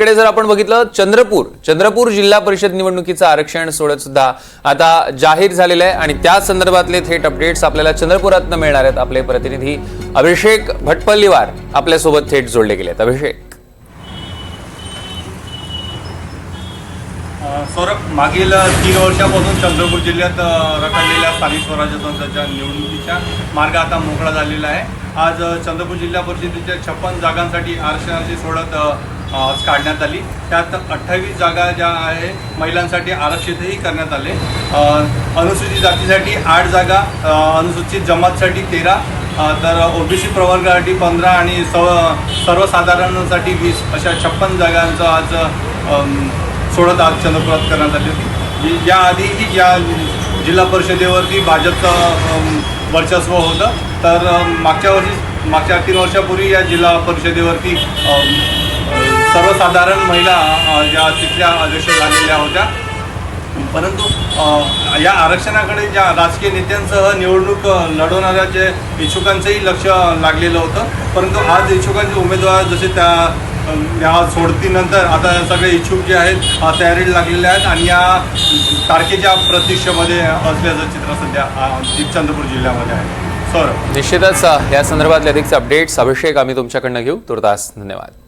कडे जर आपण बघितलं चंद्रपूर चंद्रपूर जिल्हा परिषद निवडणुकीचं आरक्षण सोडत सुद्धा आता जाहीर झालेलं आहे आणि त्या संदर्भातले थेट अपडेट्स आपल्याला चंद्रपुरातनं मिळणार आहेत. आपले प्रतिनिधी अभिषेक भटपल्लीवार आपल्यासोबत थेट जोडले गेले आहेत अभिषेक सौरभ मागील तीन वर्षापासून चंद्रपूर जिल्ह्यात रखडलेल्या स्थानिक स्वराज्य संस्थांच्या निवडणुकीचा मार्ग आता मोकळा झालेला आहे. आज चंद्रपूर जिल्हा परिषदेच्या छप्पन जागांसाठी आरक्षणाची सोडत आज काढण्यात आली. त्यात अठ्ठावीस जागा ज्या आहे महिलांसाठी आरक्षितही करण्यात आले. अनुसूचित जातीसाठी आठ जागा अनुसूचित जमातसाठी तेरा तर ओबीसी प्रवर्गासाठी पंधरा आणि सव सर्वसाधारणसाठी वीस अशा छप्पन जागांचं आज सोडत आज चंद्रपुरात करण्यात आली होती. याआधीही या जिल्हा परिषदेवरती भाजपचं वर्चस्व होतं तर मागच्या वर्षी मागच्या तीन वर्षापूर्वी या जिल्हा परिषदेवरती सर्वसाधारण महिला ज्या या तिथल्या अध्यक्ष झालेल्या होत्या. परंतु या आरक्षणाकडे ज्या राजकीय नेत्यांसह निवडणूक लढवणाऱ्या जे इच्छुकांचंही लक्ष लागलेलं होतं. परंतु आज इच्छुकांचे उमेदवार जसे त्या या सोडतीनंतर आता सगळे इच्छुक जे आहेत तयारीला लागलेले आहेत आणि या तारखेच्या प्रतीक्षेमध्ये असल्याचं चित्र सध्या चंद्रपूर जिल्ह्यामध्ये आहे. सर निश्चितच या संदर्भातले अधिकचे अपडेट्स अभिषेक आम्ही तुमच्याकडनं घेऊ. तुर्तास धन्यवाद.